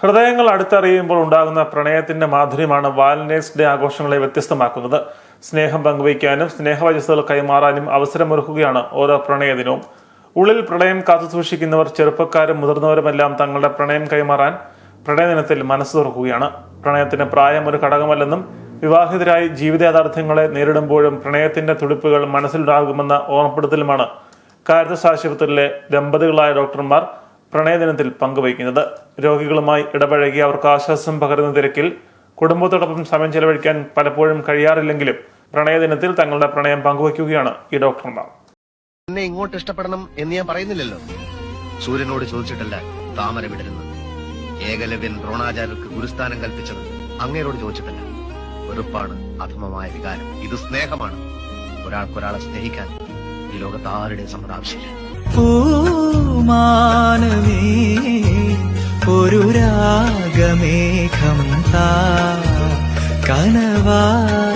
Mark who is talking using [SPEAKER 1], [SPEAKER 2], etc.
[SPEAKER 1] ഹൃദയങ്ങൾ അടുത്തറിയുമ്പോൾ ഉണ്ടാകുന്ന പ്രണയത്തിന്റെ മാധുര്യമാണ് വാലന്റൈൻസ് ഡേ ആഘോഷങ്ങളെ വ്യത്യസ്തമാക്കുന്നത്. സ്നേഹം പങ്കുവയ്ക്കാനും സ്നേഹവചസ്സുകൾ കൈമാറാനും അവസരമൊരുക്കുകയാണ് ഓരോ പ്രണയ ദിനവും ഉള്ളിൽ പ്രണയം കാത്തു സൂക്ഷിക്കുന്നവർ ചെറുപ്പക്കാരും മുതിർന്നവരുമെല്ലാം തങ്ങളുടെ പ്രണയം കൈമാറാൻ പ്രണയദിനത്തിൽ മനസ്സ് തുറക്കുകയാണ് പ്രണയത്തിന് പ്രായം ഒരു ഘടകമല്ലെന്നും വിവാഹിതരായി ജീവിത യാഥാർത്ഥ്യങ്ങളെ നേരിടുമ്പോഴും പ്രണയത്തിന്റെ തുടിപ്പുകൾ മനസ്സിലുണ്ടാകുമെന്ന ഓർമ്മപ്പെടുത്തലുമാണ്. കാരിതസ് ആശുപത്രിയിലെ ദമ്പതികളായ ഡോക്ടർമാർ പ്രണയദിനത്തിൽ പങ്കുവയ്ക്കുന്നത്. രോഗികളുമായി ഇടപഴകി അവർക്ക് ആശ്വാസം പകരുന്ന തിരക്കിൽ കുടുംബത്തോടൊപ്പം സമയം ചെലവഴിക്കാൻ പലപ്പോഴും കഴിയാറില്ലെങ്കിലും പ്രണയദിനത്തിൽ തങ്ങളുടെ പ്രണയം പങ്കുവയ്ക്കുകയാണ് ഈ ഡോക്ടർമാർ.
[SPEAKER 2] എന്നെ ഇങ്ങോട്ട് ഇഷ്ടപ്പെടണം എന്ന് ഞാൻ പറയുന്നില്ലല്ലോ. സൂര്യനോട് ചോദിച്ചിട്ടല്ല താമര വിടരുന്നത് ഏകലവ്യൻ ദ്രോണാചാര്യർക്ക് ഗുരുസ്ഥാനം കൽപ്പിച്ചത് അങ്ങേരോട് ചോദിച്ചിട്ടല്ല. വെറുപ്പാണ് അധമമായ വികാരം. ഇത് സ്നേഹമാണ്. ഒരാൾക്കൊരാളെ സ്നേഹിക്കാൻ ഈ ലോകത്ത് ആരുടെയും സമ്മതം ആവശ്യമില്ല.
[SPEAKER 3] പൂമാനമേ ഒരു രാഗമേഘം താ കനവായി